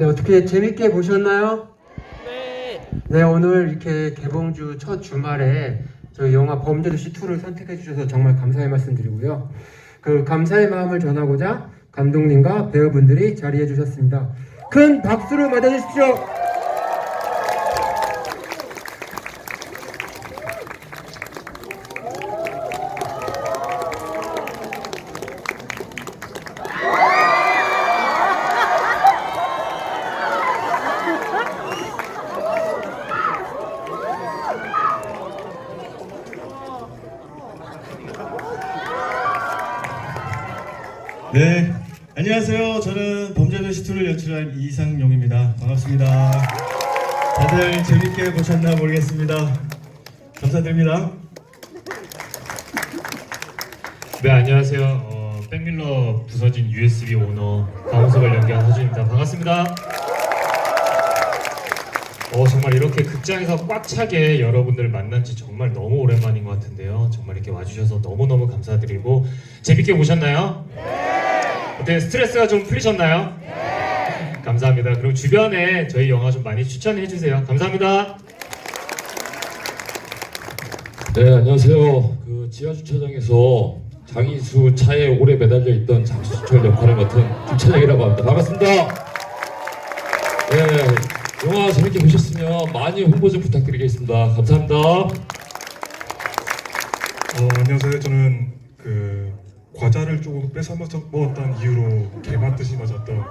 네, 어떻게 재밌게 보셨나요? 네. 네, 오늘 이렇게 개봉주 첫 주말에 저희 영화 범죄도시 2를 선택해 주셔서 정말 감사의 말씀 드리고요. 그 감사의 마음을 전하고자 감독님과 배우분들이 자리해 주셨습니다. 큰 박수로 맞아주십시오. 네, 안녕하세요. 저는 범죄도시 2를 연출한 이상용입니다. 반갑습니다. 다들 재밌게 보셨나 모르겠습니다. 감사드립니다. 네 안녕하세요. 어, 백밀러 부서진 USB 오너 강호석을 연기한 하준입니다. 반갑습니다. 어, 정말 이렇게 극장에서 꽉 차게 여러분들 만난 지 정말 너무 오랜만인 것 같은데요. 정말 이렇게 와주셔서 너무너무 감사드리고 재밌게 보셨나요? 어때 스트레스가 좀 풀리셨나요? 감사합니다. 그리고 주변에 저희 영화 좀 많이 추천해 주세요. 감사합니다. 네, 안녕하세요. 그 지하 주차장에서 장희수 차에 오래 매달려 있던 장수철 역할을 맡은 김차장이라고 합니다. 반갑습니다. 네, 영화 재밌게 보셨으면 많이 홍보 좀 부탁드리겠습니다. 감사합니다. 어, 안녕하세요. 저는 그 과자를 조금 뺏어 먹었던 이유로 개 맞듯이 맞았던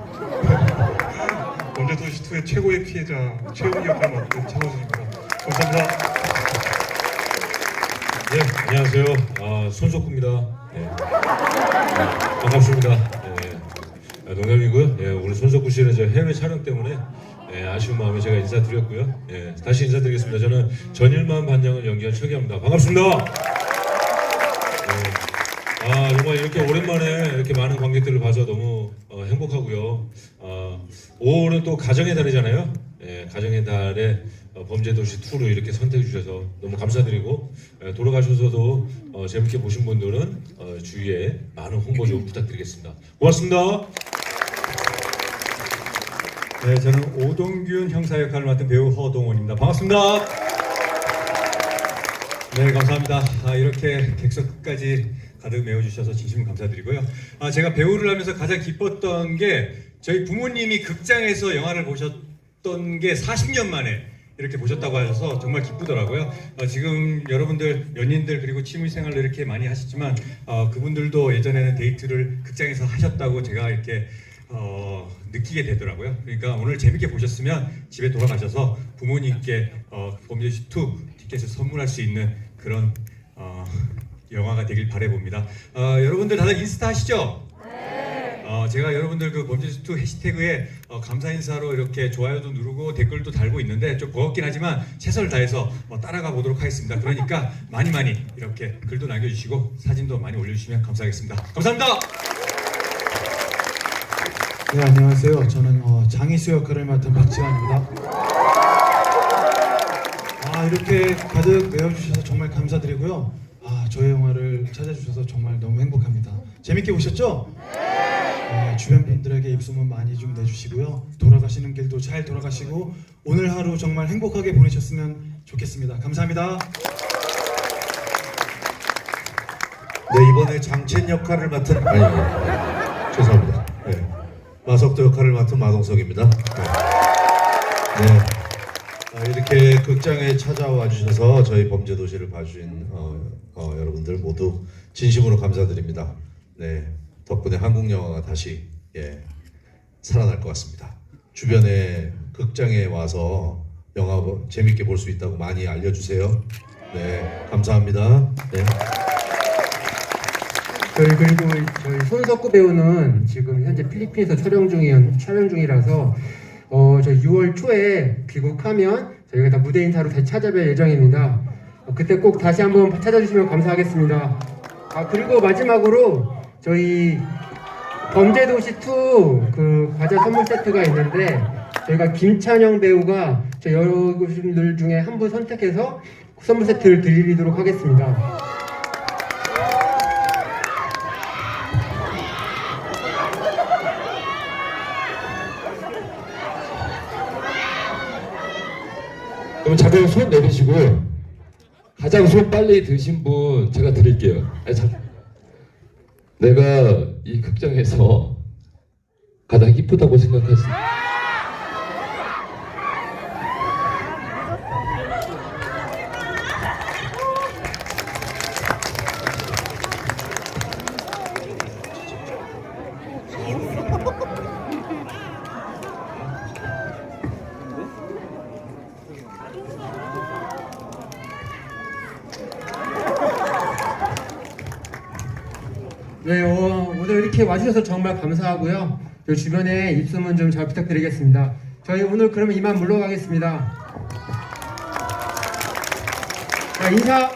범죄도시 2의 최고의 피해자 최훈이 역을 맡은 차호준입니다. 감사합니다. 네, 안녕하세요. 아, 손석구입니다. 네. 네, 반갑습니다. 네, 아, 농담이고요. 예, 오늘 손석구 씨는 저 해외 촬영 때문에 예, 아쉬운 마음에 제가 인사드렸고요. 예, 다시 인사드리겠습니다. 저는 전일만 반장을 연기한 최기합니다. 반갑습니다. 정말 이렇게 오랜만에 이렇게 많은 관객들을 봐서 너무 어, 행복하고요. 아, 5월은 또 가정의 달이잖아요. 예, 가정의 달에 어, 범죄도시 2로 이렇게 선택해 주셔서 너무 감사드리고 예, 돌아가셔서도 어, 재밌게 보신 분들은 어, 주위에 많은 홍보 좀 부탁드리겠습니다. 고맙습니다. 네, 저는 오동균 형사 역할을 맡은 배우 허동원입니다. 반갑습니다. 네, 감사합니다. 아, 이렇게 객석까지 가득 메워주셔서 진심 감사드리고요. 아, 제가 배우를 하면서 가장 기뻤던 게 저희 부모님이 극장에서 영화를 보셨던 게 40년 만에 이렇게 보셨다고 하셔서 정말 기쁘더라고요. 어, 지금 여러분들 연인들 그리고 취미 생활을 이렇게 많이 하시지만 어, 그분들도 예전에는 데이트를 극장에서 하셨다고 제가 이렇게 어, 느끼게 되더라고요. 그러니까 오늘 재밌게 보셨으면 집에 돌아가셔서 부모님께 어, 범죄시 2 티켓을 선물할 수 있는 그런 어, 영화가 되길 바래봅니다. 어, 여러분들 다들 인스타 하시죠? 어, 제가 여러분들 그 범죄시 2 해시태그에 어, 감사 인사로 이렇게 좋아요도 누르고 댓글도 달고 있는데 좀 버겁긴 하지만 최선을 다해서 뭐 따라가 보도록 하겠습니다. 그러니까 많이 많이 이렇게 글도 남겨주시고 사진도 많이 올려주시면 감사하겠습니다. 감사합니다. 네 안녕하세요. 저는 어, 장희수 역할을 맡은 박지환입니다. 아 이렇게 가득 메워주셔서 정말 감사드리고요. 아 저의 영화를 찾아주셔서 정말 너무 행복합니다. 재밌게 보셨죠? 네, 주변 분들에게 입소문 많이 좀 내주시고요. 돌아가시는 길도 잘 돌아가시고 오늘 하루 정말 행복하게 보내셨으면 좋겠습니다. 감사합니다. 네, 이번에 장첸 역할을 맡은 아니, 네, 죄송합니다. 네, 마석도 역할을 맡은 마동석입니다. 네. 네. 아, 이렇게 극장에 찾아와 주셔서 저희 범죄 도시를 봐주신 어, 어, 여러분들 모두 진심으로 감사드립니다. 네, 덕분에 한국 영화가 다시 예, 살아날 것 같습니다. 주변에 극장에 와서 영화 보- 재밌게 볼 수 있다고 많이 알려주세요. 네, 감사합니다. 네. 저희 그리고 저희 손석구 배우는 지금 현재 필리핀에서 촬영 중이 촬영 중이라서 어 저희 6월 초에 귀국하면 저희가 다 무대 인사로 다시 찾아뵐 예정입니다. 어, 그때 꼭 다시 한번 찾아주시면 감사하겠습니다. 아 그리고 마지막으로 저희 범죄도시 2 그 과자 선물 세트가 있는데 저희가 김찬영 배우가 저 여러분들 중에 한 분 선택해서 선물 세트를 드리도록 하겠습니다. 그럼 잠깐 손 내리시고요. 가장 손 빨리 드신 분 제가 드릴게요. 아니, 참. 내가 이 극장에서 가장 이쁘다고 생각하시. 네, 어, 오늘 이렇게 와주셔서 정말 감사하고요. 저 주변에 입소문 좀 잘 부탁드리겠습니다. 저희 오늘 그러면 이만 물러가겠습니다. 자, 인사